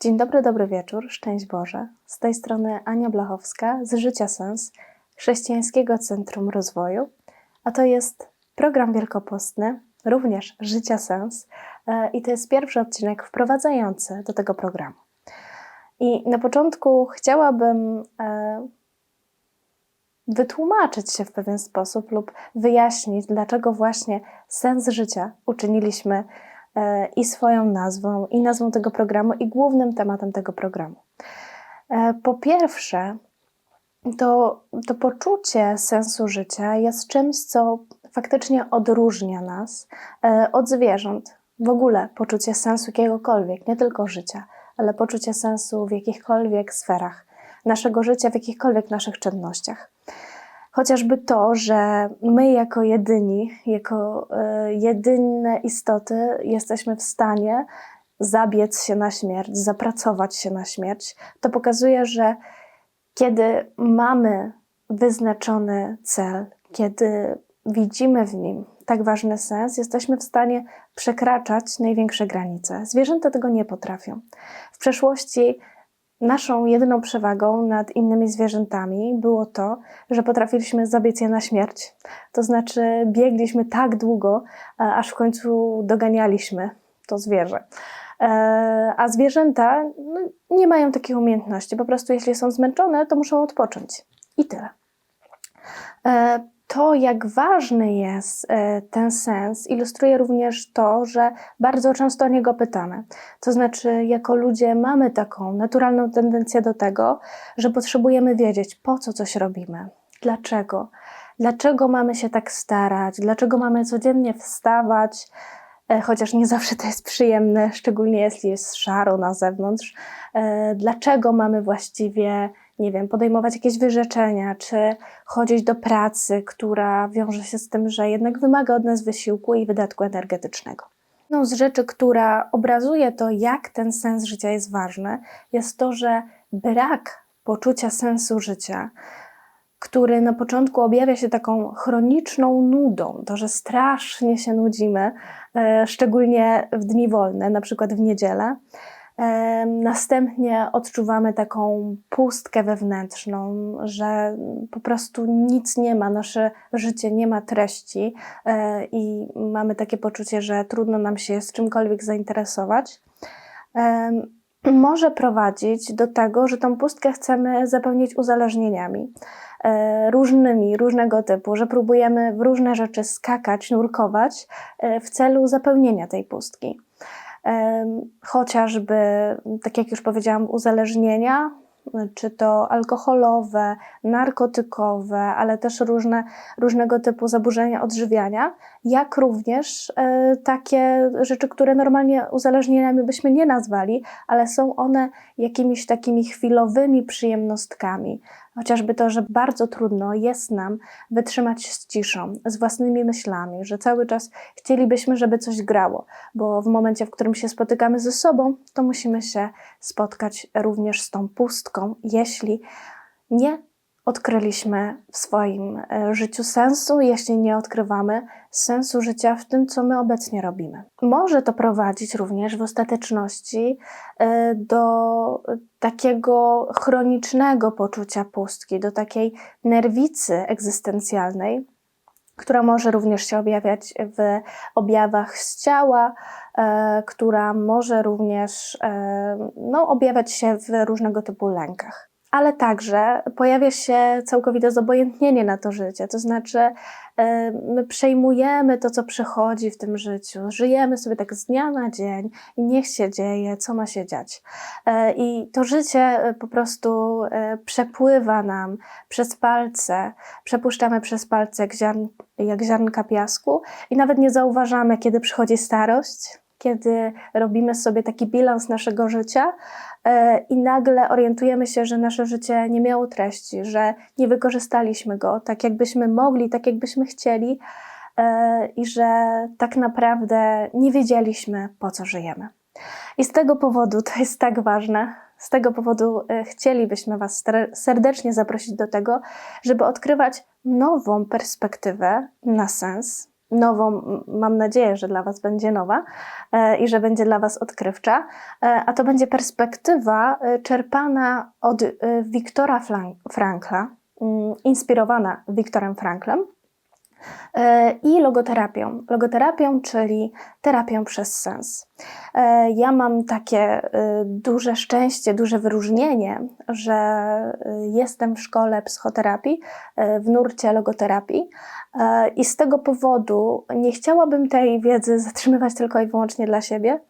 Dzień dobry, dobry wieczór, szczęść Boże. Z tej strony Ania Blachowska z Życia Sens, Chrześcijańskiego Centrum Rozwoju, a to jest program wielkopostny, również Życia Sens e, i to jest pierwszy odcinek wprowadzający do tego programu. I na początku chciałabym e, wytłumaczyć się w pewien sposób lub wyjaśnić, dlaczego właśnie sens życia uczyniliśmy i swoją nazwą, i nazwą tego programu, i głównym tematem tego programu. E, po pierwsze, to, to poczucie sensu życia jest czymś, co faktycznie odróżnia nas e, od zwierząt. W ogóle poczucie sensu jakiegokolwiek, nie tylko życia, ale poczucie sensu w jakichkolwiek sferach naszego życia, w jakichkolwiek naszych czynnościach. Chociażby to, że my jako jedyni, jako y, jedyne istoty jesteśmy w stanie zabiec się na śmierć, zapracować się na śmierć, to pokazuje, że kiedy mamy wyznaczony cel, kiedy widzimy w nim tak ważny sens, jesteśmy w stanie przekraczać największe granice. Zwierzęta tego nie potrafią. W przeszłości Naszą jedyną przewagą nad innymi zwierzętami było to, że potrafiliśmy zabiec je na śmierć. To znaczy, biegliśmy tak długo, aż w końcu doganialiśmy to zwierzę. E, a zwierzęta no, nie mają takiej umiejętności. Po prostu, jeśli są zmęczone, to muszą odpocząć. I tyle. To, jak ważny jest e, ten sens, ilustruje również to, że bardzo często o niego pytamy. To znaczy, jako ludzie mamy taką naturalną tendencję do tego, że potrzebujemy wiedzieć, po co coś robimy, dlaczego, dlaczego mamy się tak starać, dlaczego mamy codziennie wstawać, e, chociaż nie zawsze to jest przyjemne, szczególnie jeśli jest szaro na zewnątrz, e, dlaczego mamy właściwie nie wiem, podejmować jakieś wyrzeczenia, czy chodzić do pracy, która wiąże się z tym, że jednak wymaga od nas wysiłku i wydatku energetycznego. Jedną z rzeczy, która obrazuje to, jak ten sens życia jest ważny, jest to, że brak poczucia sensu życia, który na początku objawia się taką chroniczną nudą, to, że strasznie się nudzimy, e, szczególnie w dni wolne, na przykład w niedzielę, Następnie odczuwamy taką pustkę wewnętrzną, że po prostu nic nie ma, nasze życie nie ma treści e, i mamy takie poczucie, że trudno nam się z czymkolwiek zainteresować. Może prowadzić do tego, że tą pustkę chcemy zapełnić uzależnieniami e, różnymi, różnego typu, że próbujemy w różne rzeczy skakać, nurkować e, w celu zapełnienia tej pustki chociażby, tak jak już powiedziałam, uzależnienia, czy to alkoholowe, narkotykowe, ale też różne, różnego typu zaburzenia odżywiania, jak również e, takie rzeczy, które normalnie uzależnieniami byśmy nie nazwali, ale są one jakimiś takimi chwilowymi przyjemnostkami, Chociażby to, że bardzo trudno jest nam wytrzymać z ciszą, z własnymi myślami, że cały czas chcielibyśmy, żeby coś grało, bo w momencie, w którym się spotykamy ze sobą, to musimy się spotkać również z tą pustką, jeśli nie odkryliśmy w swoim e, życiu sensu, jeśli nie odkrywamy sensu życia w tym, co my obecnie robimy. Może to prowadzić również w ostateczności e, do takiego chronicznego poczucia pustki, do takiej nerwicy egzystencjalnej, która może również się objawiać w objawach z ciała, e, która może również no, objawiać się w różnego typu lękach ale także pojawia się całkowite zobojętnienie na to życie. To znaczy, e, my przejmujemy to, co przychodzi w tym życiu, żyjemy sobie tak z dnia na dzień i niech się dzieje, co ma się dziać. E, I to życie e, po prostu przepływa nam przez palce, przepuszczamy przez palce jak, ziarn, jak ziarnka piasku i nawet nie zauważamy, kiedy przychodzi starość, kiedy robimy sobie taki bilans naszego życia i nagle orientujemy się, że nasze życie nie miało treści, że nie wykorzystaliśmy go tak, jakbyśmy mogli, tak, jakbyśmy chcieli e, i że tak naprawdę nie wiedzieliśmy, po co żyjemy. I z tego powodu to jest tak ważne. Z tego powodu e, chcielibyśmy Was serdecznie zaprosić do tego, żeby odkrywać nową perspektywę na sens, nową, mam nadzieję, że dla Was będzie nowa e, i że będzie dla Was odkrywcza, e, a to będzie perspektywa e, czerpana od Wiktora Frankla, mm, inspirowana Wiktorem Franklem i logoterapią. Logoterapią, czyli terapią przez sens. E, Ja mam takie e, duże szczęście, duże wyróżnienie, że e, jestem w szkole psychoterapii e, w nurcie logoterapii e, i z tego powodu nie chciałabym tej wiedzy zatrzymywać tylko i wyłącznie dla siebie.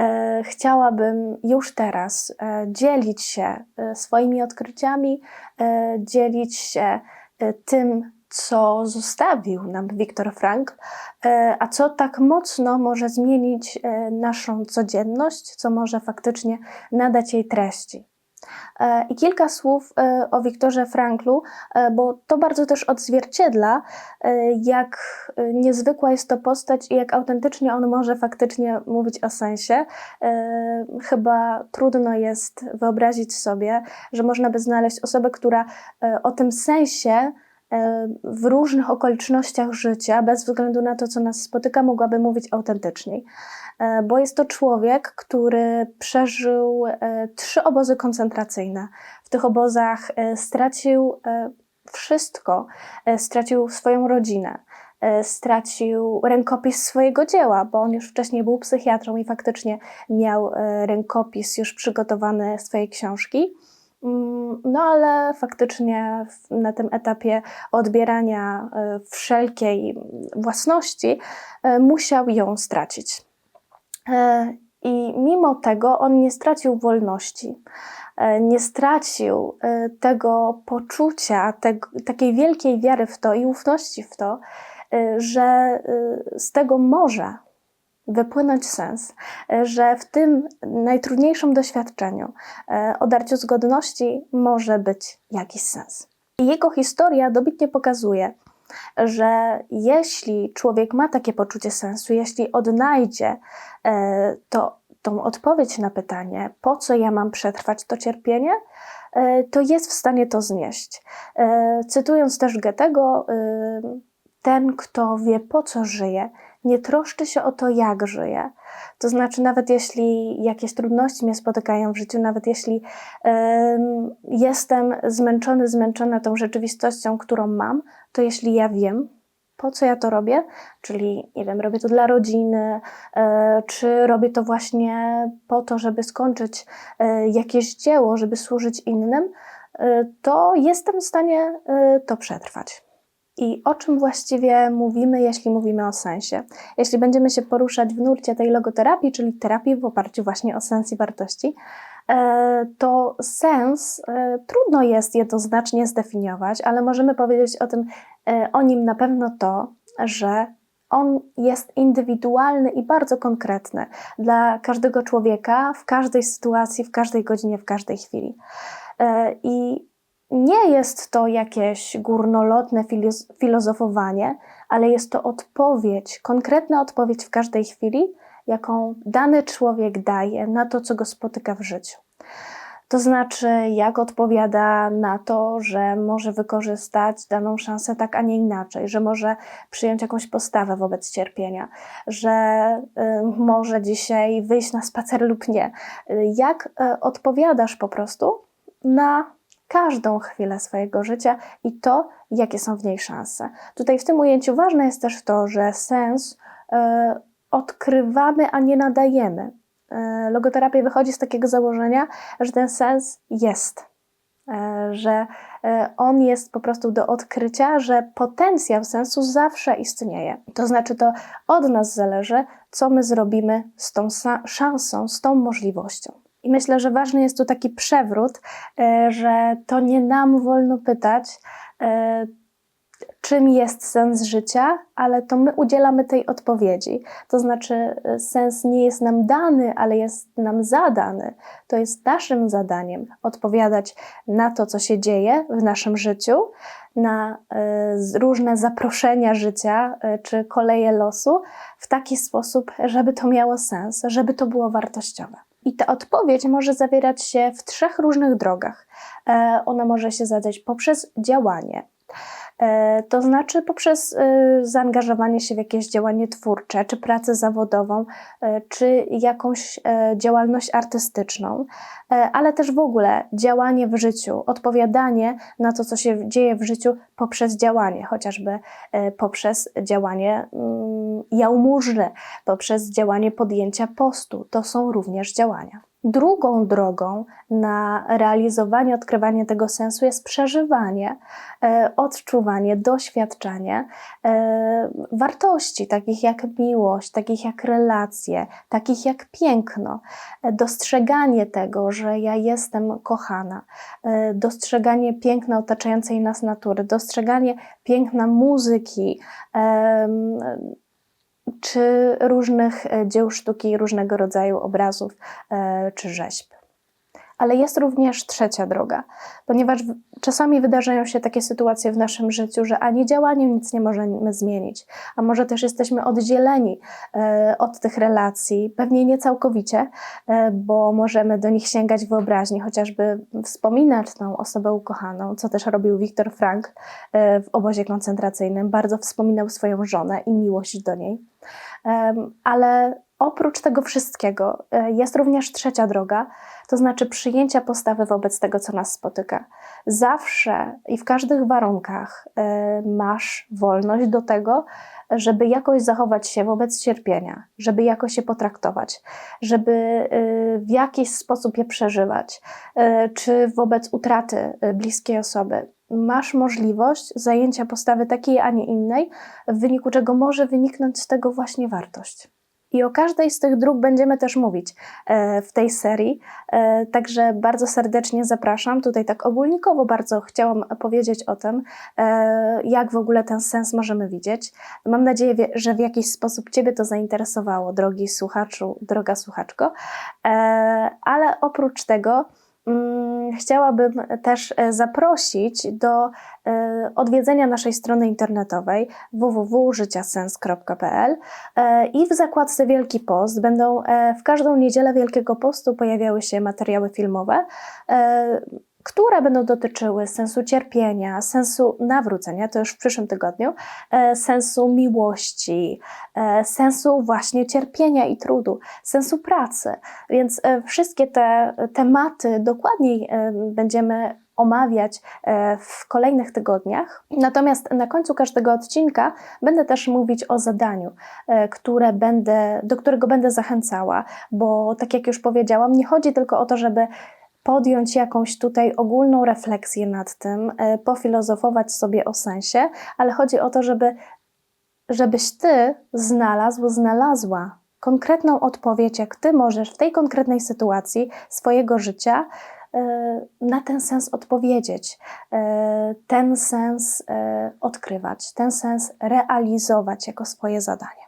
E, Chciałabym już teraz e, dzielić się e, swoimi odkryciami, e, dzielić się e, tym, co zostawił nam Viktor Frankl, e, a co tak mocno może zmienić e, naszą codzienność, co może faktycznie nadać jej treści. E, I kilka słów o Wiktorze Franklu, bo to bardzo też odzwierciedla, jak niezwykła jest to postać i jak autentycznie on może faktycznie mówić o sensie. Chyba trudno jest wyobrazić sobie, że można by znaleźć osobę, która o tym sensie w różnych okolicznościach życia, bez względu na to, co nas spotyka, mogłaby mówić autentyczniej. E, Bo jest to człowiek, który przeżył e, trzy obozy koncentracyjne. W tych obozach e, stracił wszystko. Stracił swoją rodzinę, stracił rękopis swojego dzieła, bo on już wcześniej był psychiatrą i faktycznie miał rękopis już przygotowany swojej książki. Mm, No ale faktycznie na tym etapie odbierania e, wszelkiej własności e, musiał ją stracić. E, I mimo tego on nie stracił wolności, nie stracił tego poczucia, takiej wielkiej wiary w to i ufności w to, że z tego może wypłynąć sens, e, że w tym najtrudniejszym doświadczeniu, e, odarciu z godności, może być jakiś sens. I jego historia dobitnie pokazuje, że jeśli człowiek ma takie poczucie sensu, jeśli odnajdzie e, to, tą odpowiedź na pytanie, po co ja mam przetrwać to cierpienie, to jest w stanie to znieść. Cytując też Goethego, ten, kto wie, po co żyje, nie troszczy się o to, jak żyje. To znaczy, nawet jeśli jakieś trudności mnie spotykają w życiu, nawet jeśli em, jestem zmęczony, zmęczona tą rzeczywistością, którą mam, to jeśli ja wiem, po co ja to robię, czyli nie wiem, robię to dla rodziny, e, czy robię to właśnie po to, żeby skończyć e, jakieś dzieło, żeby służyć innym, e, to jestem w stanie to przetrwać. I o czym właściwie mówimy, jeśli mówimy o sensie? Jeśli będziemy się poruszać w nurcie tej logoterapii, czyli terapii w oparciu właśnie o sens i wartości, e, to sens e, trudno jest jednoznacznie zdefiniować, ale możemy powiedzieć o tym, e, o nim na pewno to, że on jest indywidualny i bardzo konkretny dla każdego człowieka w każdej sytuacji, w każdej godzinie, w każdej chwili. I nie jest to jakieś górnolotne filoz- filozofowanie, ale jest to odpowiedź, konkretna odpowiedź w każdej chwili, jaką dany człowiek daje na to, co go spotyka w życiu. To znaczy, jak odpowiada na to, że może wykorzystać daną szansę tak, a nie inaczej, że może przyjąć jakąś postawę wobec cierpienia, że y, może dzisiaj wyjść na spacer lub nie. Y, Jak y, odpowiadasz po prostu na każdą chwilę swojego życia i to, jakie są w niej szanse. Tutaj w tym ujęciu ważne jest też to, że sens e, odkrywamy, a nie nadajemy. E, logoterapia wychodzi z takiego założenia, że ten sens jest, e, że on jest po prostu do odkrycia, że potencjał sensu zawsze istnieje. To znaczy, to od nas zależy, co my zrobimy z tą szansą, z tą możliwością. I myślę, że ważny jest tu taki przewrót, e, że to nie nam wolno pytać, e, czym jest sens życia, ale to my udzielamy tej odpowiedzi. To znaczy, e, sens nie jest nam dany, ale jest nam zadany. To jest naszym zadaniem odpowiadać na to, co się dzieje w naszym życiu, na różne zaproszenia życia czy koleje losu w taki sposób, żeby to miało sens, żeby to było wartościowe. I ta odpowiedź może zawierać się w trzech różnych drogach. E, Ona może się zadać poprzez działanie. E, to znaczy poprzez e, zaangażowanie się w jakieś działanie twórcze, czy pracę zawodową, e, czy jakąś działalność artystyczną, ale też w ogóle działanie w życiu, odpowiadanie na to, co się dzieje w życiu poprzez działanie, chociażby poprzez działanie mm, jałmużny, poprzez działanie podjęcia postu. To są również działania. Drugą drogą na realizowanie, odkrywanie tego sensu jest przeżywanie, e, odczuwanie, doświadczanie e, wartości, takich jak miłość, takich jak relacje, takich jak piękno, e, dostrzeganie tego, że ja jestem kochana, dostrzeganie piękna otaczającej nas natury, dostrzeganie piękna muzyki czy różnych e, dzieł sztuki, różnego rodzaju obrazów e, czy rzeźb. Ale jest również trzecia droga, ponieważ czasami wydarzają się takie sytuacje w naszym życiu, że ani działaniem nic nie możemy zmienić, a może też jesteśmy oddzieleni e, od tych relacji, pewnie nie całkowicie, bo możemy do nich sięgać wyobraźni, chociażby wspominać tą osobę ukochaną, co też robił Viktor Frank w obozie koncentracyjnym. Bardzo wspominał swoją żonę i miłość do niej. Ale oprócz tego wszystkiego e, jest również trzecia droga, to znaczy przyjęcia postawy wobec tego, co nas spotyka. Zawsze i w każdych warunkach e, masz wolność do tego, żeby jakoś zachować się wobec cierpienia, żeby jakoś się potraktować, żeby e, w jakiś sposób je przeżywać, czy wobec utraty bliskiej osoby masz możliwość zajęcia postawy takiej, a nie innej, w wyniku czego może wyniknąć z tego właśnie wartość. I o każdej z tych dróg będziemy też mówić e, w tej serii, e, także bardzo serdecznie zapraszam. Tutaj tak ogólnikowo bardzo chciałam powiedzieć o tym, e, jak w ogóle ten sens możemy widzieć. Mam nadzieję, że w jakiś sposób Ciebie to zainteresowało, drogi słuchaczu, droga słuchaczko, ale oprócz tego, chciałabym też e, zaprosić do e, odwiedzenia naszej strony internetowej www.życiasens.pl e, i w zakładce Wielki Post będą w każdą niedzielę Wielkiego Postu pojawiały się materiały filmowe które będą dotyczyły sensu cierpienia, sensu nawrócenia, to już w przyszłym tygodniu, e, sensu miłości, e, sensu właśnie cierpienia i trudu, sensu pracy. Więc e, wszystkie te tematy dokładniej będziemy omawiać w kolejnych tygodniach. Natomiast na końcu każdego odcinka będę też mówić o zadaniu, które będę, do którego będę zachęcała, bo tak jak już powiedziałam, nie chodzi tylko o to, żeby podjąć jakąś tutaj ogólną refleksję nad tym, e, pofilozofować sobie o sensie, ale chodzi o to, żeby, żebyś ty znalazł, znalazła konkretną odpowiedź, jak ty możesz w tej konkretnej sytuacji swojego życia e, na ten sens odpowiedzieć, e, ten sens odkrywać, ten sens realizować jako swoje zadanie.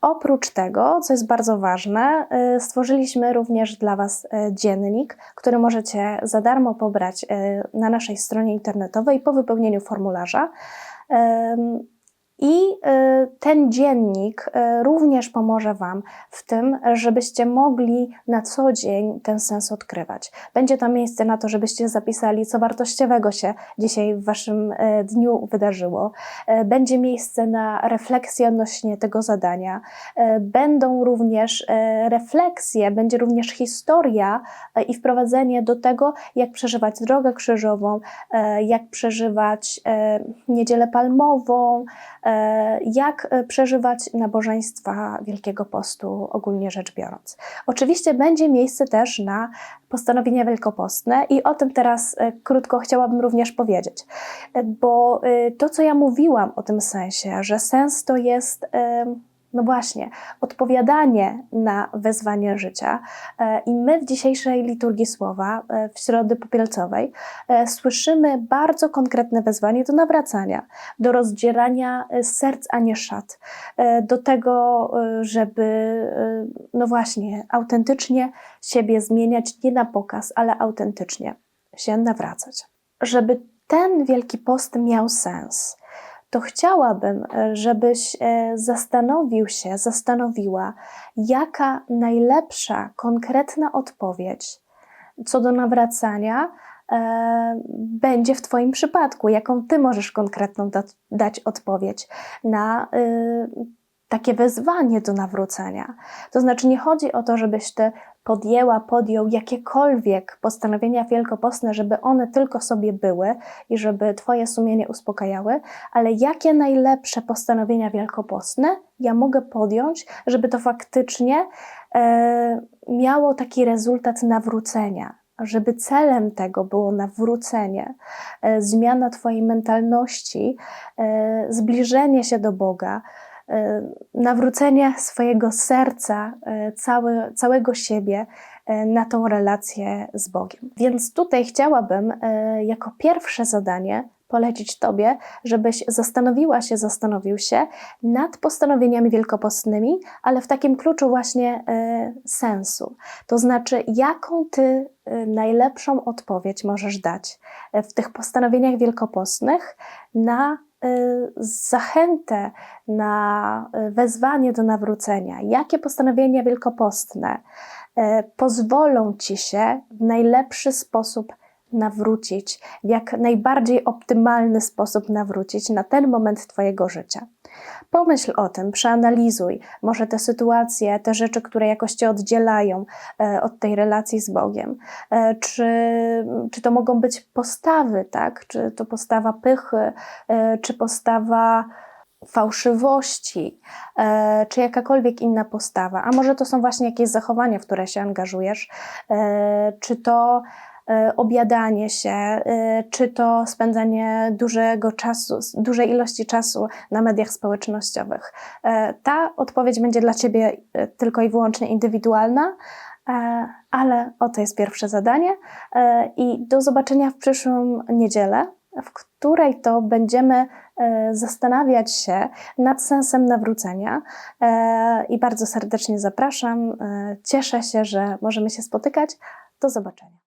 Oprócz tego, co jest bardzo ważne, y, stworzyliśmy również dla Was y, dziennik, który możecie za darmo pobrać y, na naszej stronie internetowej po wypełnieniu formularza. I y, ten dziennik y, również pomoże Wam w tym, żebyście mogli na co dzień ten sens odkrywać. Będzie tam miejsce na to, żebyście zapisali, co wartościowego się dzisiaj w Waszym y, dniu wydarzyło. Będzie miejsce na refleksję odnośnie tego zadania. Będą również refleksje, będzie również historia i wprowadzenie do tego, jak przeżywać drogę krzyżową, jak przeżywać niedzielę palmową, jak e, przeżywać nabożeństwa Wielkiego Postu, ogólnie rzecz biorąc. Oczywiście będzie miejsce też na postanowienia wielkopostne i o tym teraz e, krótko chciałabym również powiedzieć, bo to, co ja mówiłam o tym sensie, że sens to jest no właśnie, odpowiadanie na wezwanie życia. E, I my w dzisiejszej liturgii słowa, e, w środy popielcowej, e, słyszymy bardzo konkretne wezwanie do nawracania, do rozdzierania serc, a nie szat, do tego, żeby, no właśnie, autentycznie siebie zmieniać, nie na pokaz, ale autentycznie się nawracać. Żeby ten Wielki Post miał sens, to chciałabym, e, żebyś e, zastanowił się, zastanowiła, jaka najlepsza, konkretna odpowiedź co do nawracania e, będzie w Twoim przypadku, jaką Ty możesz konkretną da, dać odpowiedź na y, takie wezwanie do nawrócenia. To znaczy, nie chodzi o to, żebyś Ty podjęła, podjął jakiekolwiek postanowienia wielkopostne, żeby one tylko sobie były i żeby Twoje sumienie uspokajały, ale jakie najlepsze postanowienia wielkopostne ja mogę podjąć, żeby to faktycznie e, miało taki rezultat nawrócenia, żeby celem tego było nawrócenie, e, zmiana Twojej mentalności, e, zbliżenie się do Boga, e, nawrócenie swojego serca, e, całe, całego siebie e, na tą relację z Bogiem. Więc tutaj chciałabym jako pierwsze zadanie polecić Tobie, żebyś zastanowiła się, zastanowił się nad postanowieniami wielkopostnymi, ale w takim kluczu właśnie sensu. To znaczy, jaką Ty najlepszą odpowiedź możesz dać w tych postanowieniach wielkopostnych na zachętę, na e, wezwanie do nawrócenia. Jakie postanowienia wielkopostne e, pozwolą Ci się w najlepszy sposób nawrócić, w jak najbardziej optymalny sposób nawrócić na ten moment Twojego życia. Pomyśl o tym, przeanalizuj może te sytuacje, te rzeczy, które jakoś Cię oddzielają e, od tej relacji z Bogiem. E, czy, czy to mogą być postawy, tak? Czy to postawa pychy, e, czy postawa fałszywości, czy jakakolwiek inna postawa, a może to są właśnie jakieś zachowania, w które się angażujesz, czy to obiadanie się, e, czy to spędzanie dużego czasu, dużej ilości czasu na mediach społecznościowych. E, Ta odpowiedź będzie dla Ciebie e, tylko i wyłącznie indywidualna, e, ale oto jest pierwsze zadanie e, i do zobaczenia w przyszłą niedzielę, w której to będziemy e, zastanawiać się nad sensem nawrócenia e, i bardzo serdecznie zapraszam. E, Cieszę się, że możemy się spotykać. Do zobaczenia.